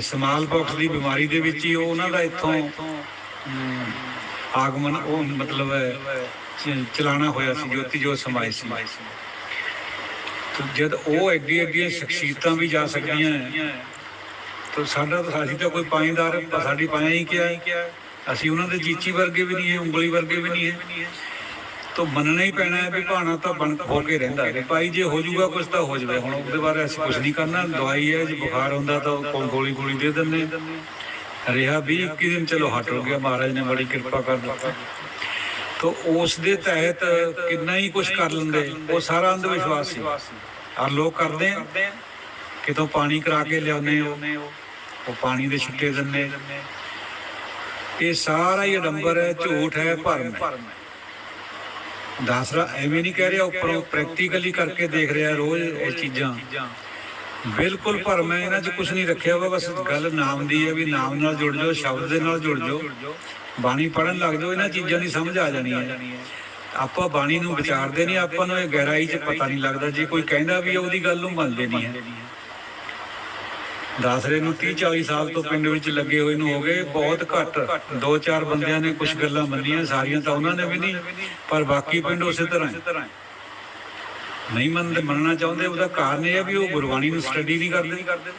Small box ਦੀ ਬਿਮਾਰੀ ਦੇ ਵਿੱਚ ਹੀ ਉਹਨਾਂ ਦਾ ਇੱਥੋਂ ਆਗਮਨ, ਉਹ ਮਤਲਬ, ਚ- ਚਲਾਣਾ ਹੋਇਆ ਸੀ, ਜੋਤੀ ਜੋ ਸਮਾਈ ਸੀ। ਜਦ ਉਹ ਐਡੀ ਐਡੀਆਂ ਸ਼ਖਸੀਅਤਾਂ ਵੀ ਜਾ ਸਕਦੀਆਂ ਤਾਂ ਸਾਡਾ ਤਾਂ ਅਸੀਂ ਤਾਂ ਕੋਈ ਪਾਈਦਾਰ ਸਾਡੀ ਪਾਇਆ ਹੀ ਕਿਹਾ ਹੈ। ਅਸੀਂ ਉਹਨਾਂ ਦੇ ਚੀਚੀ ਵਰਗੇ ਵੀ ਨਹੀਂ ਹੈ, ਉਂਗਲੀ ਵਰਗੇ ਵੀ ਨਹੀਂ ਹੈ। ਤਾਂ ਮੰਨਣਾ ਹੀ ਪੈਣਾ ਹੈ ਵੀ ਭਾਣਾ ਤਾਂ ਬਣ ਹੋ ਕੇ ਰਹਿੰਦਾ ਹੈ। ਭਾਈ ਜੇ ਹੋ ਜਾਊਗਾ ਕੁਝ ਤਾਂ ਹੋ ਜਾਵੇ। ਹੁਣ ਉਹਦੇ ਬਾਰੇ ਅਸੀਂ ਕੁਝ ਨਹੀਂ ਕਰਨਾ। ਦਵਾਈ ਹੈ, ਜੇ ਬੁਖਾਰ ਹੁੰਦਾ ਤਾਂ ਉਹ ਗੋਲੀ ਗੋਲੀ ਦੇ ਦਿੰਦੇ ਰਿਹਾ ਵੀ 21 ਦਿਨ, ਚਲੋ ਹਟ ਗਿਆ। ਮਹਾਰਾਜ ਨੇ ਬੜੀ ਕਿਰਪਾ ਕਰ ਦਿੱਤਾ। ਤਾਂ ਉਸ ਦੇ ਤਹਿਤ ਕਿੰਨਾ ਹੀ ਕੁਝ ਕਰ ਲੈਂਦੇ। ਉਹ ਸਾਰਾ ਅੰਧ ਵਿਸ਼ਵਾਸ ਸੀ। ਔਰ ਲੋਕ ਕਰਦੇ ਆ। ਕਿਤੋਂ ਪਾਣੀ ਕਰਾ ਕੇ ਲਿਆਉਂਦੇ ਉਹ ਉਹ ਪਾਣੀ ਦੇ ਛਿੱਟੇ ਦਿੰਦੇ ਇਹ ਸਾਰਾ ਹੀ ਅਡੰਬਰ ਹੈ, ਝੂਠ ਹੈ, ਭਰਮ ਹੈ। ਦਾਸਰਾ ਐਵੇਂ ਨਹੀਂ ਕਹਿ ਰਿਹਾ, ਉੱਪਰੋਂ ਪ੍ਰੈਕਟੀਕਲੀ ਕਰਕੇ ਦੇਖ ਰਿਹਾ ਰੋਜ਼ ਇਹ ਚੀਜ਼ਾਂ। ਬਿਲਕੁਲ ਭਰਮ ਹੈ ਇਹਨਾਂ 'ਚ ਕੁਝ ਨਹੀਂ ਰੱਖਿਆ ਵਾ, ਬਸ ਗੱਲ ਨਾਮ ਦੀ ਹੈ ਵੀ ਨਾਮ ਨਾਲ ਜੁੜ ਜਾਓ, ਸ਼ਬਦ ਦੇ ਨਾਲ ਜੁੜ ਜਾਓ। ਬਾਣੀ ਪੜਨ ਲੱਗ ਜਾਓ, ਇਹਨਾਂ ਚੀਜ਼ਾਂ ਦੀ ਸਮਝ ਆ ਜਾਣੀ ਹੈ। ਆਪਾਂ ਬਾਣੀ ਨੂੰ ਵਿਚਾਰਦੇ ਨਹੀਂ, ਆਪਾਂ ਨੂੰ ਇਹ ਗਹਿਰਾਈ 'ਚ ਪਤਾ ਨਹੀਂ ਲੱਗਦਾ, ਜੇ ਕੋਈ ਕਹਿੰਦਾ ਵੀ ਉਹਦੀ ਗੱਲ ਨੂੰ ਮੰਨਦੇ ਨਹੀਂ ਹੈ। ਦਾਸਰੇ ਨੂੰ 30 40 ਸਾਲ ਤੋਂ ਪਿੰਡ ਵਿੱਚ ਲੱਗੇ ਹੋਏ ਨੂੰ ਹੋ ਗਏ, ਬਹੁਤ ਘੱਟ। ਦੋ ਚਾਰ ਬੰਦਿਆਂ ਨੇ ਕੁਝ ਗੱਲਾਂ ਮੰਨੀਆਂ, ਸਾਰੀਆਂ ਤਾਂ ਉਹਨਾਂ ਨੇ ਵੀ ਨਹੀਂ, ਪਰ ਬਾਕੀ ਪਿੰਡ ਉਸੇ ਤਰ੍ਹਾਂ ਹੈ। ਨਹੀਂ ਮੰਨਦੇ, ਮੰਨਣਾ ਚਾਹੁੰਦੇ, ਉਹਦਾ ਕਾਰਨ ਇਹ ਹੈ ਵੀ ਉਹ ਗੁਰਬਾਣੀ ਨੂੰ ਸਟੱਡੀ ਨਹੀਂ ਕਰਦੇ।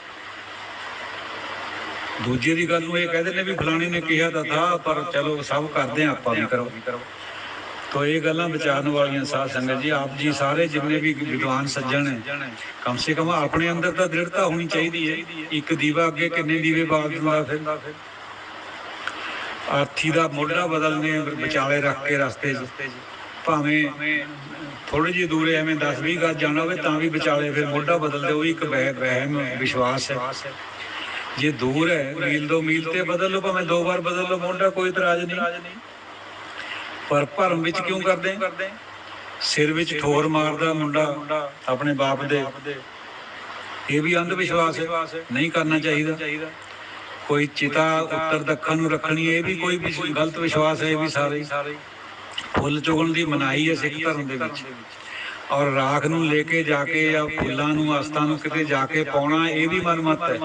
ਦੂਜੇ ਦੀ ਗੱਲ ਨੂੰ ਇਹ ਕਹਿੰਦੇ ਨੇ ਵੀ ਫਲਾਣੇ ਨੇ ਕਿਹਾ ਤਾਂ ਥਾ, ਪਰ ਚਲੋ ਸਭ ਕਰਦੇ ਆ ਆਪਾਂ ਵੀ ਕਰੋ। ਤੋ ਇਹ ਗੱਲਾਂ ਵਿਚਾਰਨ ਵਾਲੀਆਂ ਸਾਧ ਸੰਗਤ ਜੀ, ਆਪ ਜੀ ਸਾਰੇ ਜਿੰਨੇ ਵੀ ਵਿਦਵਾਨ ਸੱਜਣ ਹੈ ਕਮ ਸੇ ਕਮ ਆਪਣੇ ਅੰਦਰ ਤਾਂ ਦ੍ਰਿੜਤਾ ਹੋਣੀ ਚਾਹੀਦੀ ਹੈ। ਇੱਕ ਦੀਵਾ ਅੱਗੇ ਕਿੰਨੇ ਦੀਵੇ ਬਾਲ ਦਿੰਦਾ ਫਿਰ? ਆਰਥੀ ਦਾ ਮੋਢਾ ਬਦਲਨੇ, ਵਿਚਾਲੇ ਰੱਖ ਕੇ ਰਸਤੇ 'ਚ। ਭਾਵੇਂ ਥੋੜੀ ਜਿਹੀ ਦੂਰੇ ਐਵੇਂ 10 20 ਗੱਜ ਜਾਣਾ ਹੋਵੇ, ਤਾਂ ਵੀ ਵਿਚਾਲੇ ਫਿਰ ਮੋਢਾ ਬਦਲਦੇ, ਉਹ ਵੀ ਇੱਕ ਵਹਿਮ, ਵਿਸ਼ਵਾਸ ਹੈ। ਜੇ ਦੂਰ ਹੈ, ਮੀਲ ਦੋ ਮੀਲ ਤੇ ਬਦਲ ਲਓ, ਭਾਵੇਂ ਦੋ ਵਾਰ ਬਦਲ ਲਓ, ਮੋਢਾ ਕੋਈ ਇਤਰਾਜ਼ ਨਹੀਂ। ਪਰ ਭਰਮ ਵਿੱਚ ਕਿਉਂ ਕਰਦੇ? ਸਿਰ ਵਿੱਚ ਠੋਰ ਮਾਰਦਾ ਮੁੰਡਾ ਆਪਣੇ ਬਾਪ ਦੇ। ਇਹ ਵੀ ਅੰਧ ਵਿਸ਼ਵਾਸ ਹੈ। ਨਹੀਂ ਕਰਨਾ ਚਾਹੀਦਾ। ਕੋਈ ਚਿਤਾ ਉੱਤਰ ਦੱਖਣ ਨੂੰ ਰੱਖਣੀ ਇਹ ਵੀ ਕੋਈ ਗਲਤ ਵਿਸ਼ਵਾਸ ਹੈ ਇਹ ਵੀ ਸਾਰੇ। ਫੁੱਲ ਚੁਗਣ ਦੀ ਮਨਾਹੀ ਹੈ ਸਿੱਖ ਧਰਮ ਦੇ ਵਿੱਚ। ਔਰ ਰਾਖ ਨੂੰ ਲੈ ਕੇ ਜਾ ਕੇ ਜਾਂ ਫੁੱਲਾਂ ਨੂੰ ਆਸਤਾਂ ਨੂੰ ਕਿਤੇ ਜਾ ਕੇ ਪਾਉਣਾ ਇਹ ਵੀ ਮਨਮਤ ਹੈ।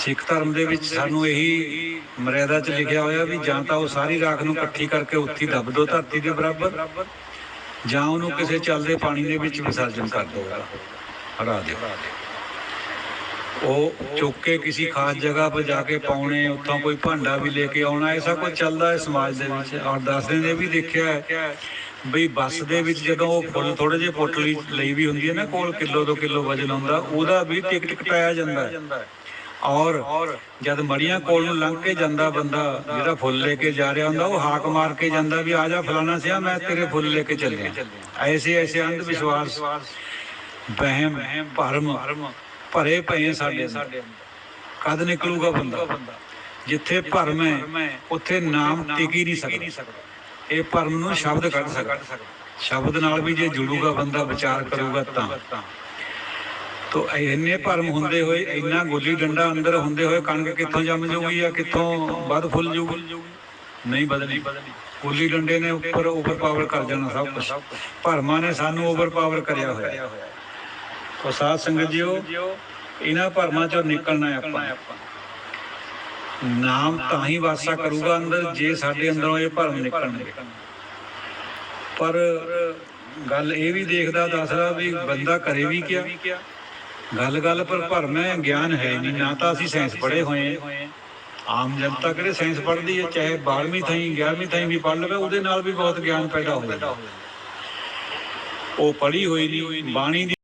ਸਿੱਖ ਧਰਮ ਦੇ ਵਿੱਚ ਸਾਨੂੰ ਇਹੀ ਮਰਿਆਦਾ 'ਚ ਲਿਖਿਆ ਹੋਇਆ ਵੀ ਜਾਂ ਤਾਂ ਉਹ ਸਾਰੀ ਰਾਖ ਨੂੰ ਇਕੱਠੀ ਕਰਕੇ ਉੱਥੇ ਦੱਬ ਦਿਓ ਧਰਤੀ ਦੇ ਬਰਾਬਰ, ਜਾਂ ਉਹਨੂੰ ਕਿਸੇ ਚੱਲਦੇ ਪਾਣੀ ਦੇ ਵਿੱਚ ਵਿਸਰਜਨ ਕਰ ਦਿਓ ਹਰਾ ਦਿਓ। ਉਹ ਚੁੱਕ ਕੇ ਕਿਸੇ ਖਾਸ ਜਗ੍ਹਾ 'ਤੇ ਜਾ ਕੇ ਪਾਉਣੇ, ਉੱਥੋਂ ਕੋਈ ਭਾਂਡਾ ਵੀ ਲੈ ਕੇ ਆਉਣਾ, ਐਸਾ ਕੁਝ ਚੱਲਦਾ ਹੈ ਸਮਾਜ ਦੇ ਵਿੱਚ? ਔਰ ਦੱਸਦੇ ਨੇ ਵੀ ਦੇਖਿਆ ਹੈ ਬਈ ਬੱਸ ਦੇ ਵਿੱਚ ਜਦੋਂ ਉਹ ਫੁੱਲ ਥੋੜੇ ਜਿਹੇ ਪੋਟਲੀ ਲਈ ਵੀ ਹੁੰਦੀ ਹੈ ਨਾ, ਕੋਲ ਕਿਲੋ ਦੋ ਕਿਲੋ ਵਜਨ ਹੁੰਦਾ, ਉਹਦਾ ਵੀ ਟਿਕਟ ਕਟਾਇਆ ਜਾਂਦਾ ਹੈ। ਔਰ ਜਦ ਮੜੀਆਂ ਕੋਲ ਨੂੰ ਲੰਘ ਕੇ ਜਾਂਦਾ ਬੰਦਾ ਜਿਹੜਾ ਫੁੱਲ ਲੈ ਕੇ ਜਾ ਰਿਹਾ ਹੁੰਦਾ, ਉਹ ਹਾਕ ਮਾਰ ਕੇ ਜਾਂਦਾ ਵੀ ਆ ਜਾ ਫਲਾਣਾ ਸਿਆ, ਮੈਂ ਤੇਰੇ ਫੁੱਲ ਲੈ ਕੇ ਚੱਲਿਆ। ਐਸੇ ਐਸੇ ਅੰਧ ਵਿਸ਼ਵਾਸ, ਵਹਿਮ, ਭਰਮ ਭਰੇ ਪਏ ਸਾਡੇ ਅੰਦਰ। ਕਦ ਨਿਕਲੂਗਾ ਬੰਦਾ? ਜਿੱਥੇ ਭਰਮ ਹੈ, ਉੱਥੇ ਨਾਮ ਟਿਕ ਹੀ ਨਹੀਂ ਸਕਦਾ। ਇਹ ਭਰਮ ਨੂੰ ਸ਼ਬਦ ਕੱਢ ਸਕਦਾ। ਸ਼ਬਦ ਨਾਲ ਵੀ ਜੇ ਜੁੜੂਗਾ ਬੰਦਾ, ਵਿਚਾਰ ਕਰੂਗਾ ਤਾਂ। ਤੋ ਇੰਨੇ ਭਰਮ ਹੁੰਦੇ ਹੋਏ, ਇੰਨਾ ਗੋਲੀ ਡੰਡਾ ਅੰਦਰ ਹੁੰਦੇ ਹੋਏ ਕਣਕ ਕਿੱਥੋਂ ਜੰਮ ਜਾਊਗੀ ਜਾਂ ਕਿੱਥੋਂ ਵੱਧ ਫੁੱਲ ਜਾਊਗੀ? ਨਹੀਂ ਬਦਲੀ। ਗੋਲੀ ਡੰਡੇ ਨੇ ਉੱਪਰ ਓਵਰ ਪਾਵਰ ਕਰ ਜਾਣਾ ਸਭ ਕੁਝ ਭਰਮਾਂ ਨੇ ਸਾਨੂੰ ਓਵਰ ਪਾਵਰ ਕਰਿਆ ਹੋਇਆ। ਤੋ ਸਾਧ ਸੰਗਤ ਜੀਓ, ਇਹਨਾਂ ਭਰਮਾਂ ਚੋਂ ਨਿਕਲਣਾ ਹੈ ਆਪਾਂ। ਨਾਮ ਤਾਂ ਹੀ ਵਾਸਾ ਕਰੂਗਾ ਅੰਦਰ ਜੇ ਸਾਡੇ ਅੰਦਰੋਂ ਇਹ ਭਰਮ ਨਿਕਲਣਗੇ। ਪਰ ਗੱਲ ਇਹ ਵੀ ਦੇਖਦਾ, ਦੱਸਦਾ ਵੀ ਬੰਦਾ ਕਰੇ ਵੀ ਕਿਆ? ਗੱਲ ਗੱਲ ਪਰ ਭਰਮ ਹੈ, ਗਿਆਨ ਹੈ ਨਹੀਂ, ਨਾ ਤਾਂ ਅਸੀਂ ਸਾਇੰਸ ਪੜ੍ਹੇ ਹੋਏ ਹਾਂ। ਆਮ ਜਨਤਾ ਕਿਹੜੇ ਸਾਇੰਸ ਪੜ੍ਹਦੀ ਹੈ, ਚਾਹੇ 12ਵੀਂ ਥਾਈ 11ਵੀਂ ਥਾਈ ਵੀ ਪੜ੍ਹ ਲਵੇ, ਉਹਦੇ ਨਾਲ ਵੀ ਬਹੁਤ ਗਿਆਨ ਪੈਦਾ ਹੁੰਦਾ ਉਹ ਪੜ੍ਹੀ ਹੋਈ ਨਹੀਂ, ਬਾਣੀ ਦੀ